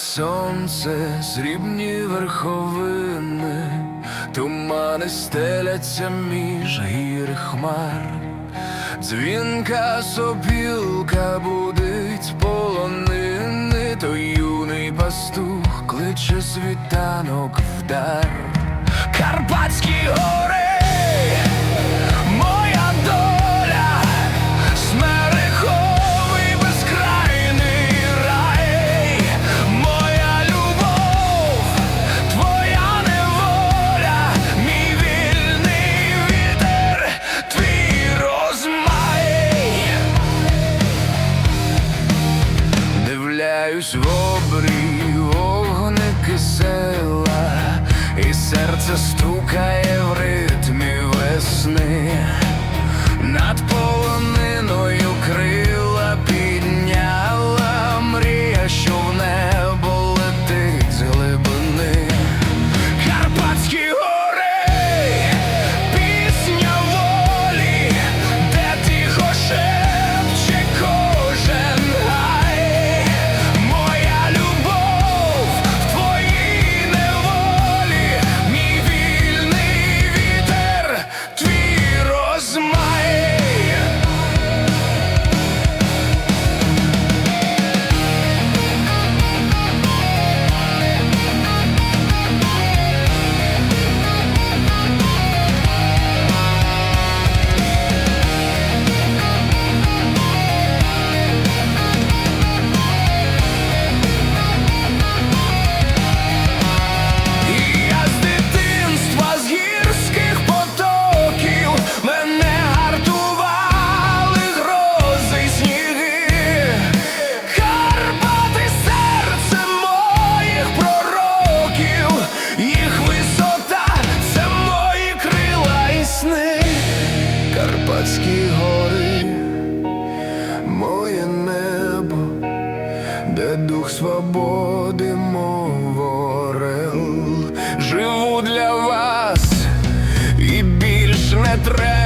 несе срібні верховини, тумани стеляться між гір хмар, дзвінка сопілка будить полонини, то юний пастух кличе світанок вдар. Карпатські гори, Дивляюсь в обрій вогники села, і серце стукає моє небо де дух свободи, мов орел. Живу для вас і більш не треба.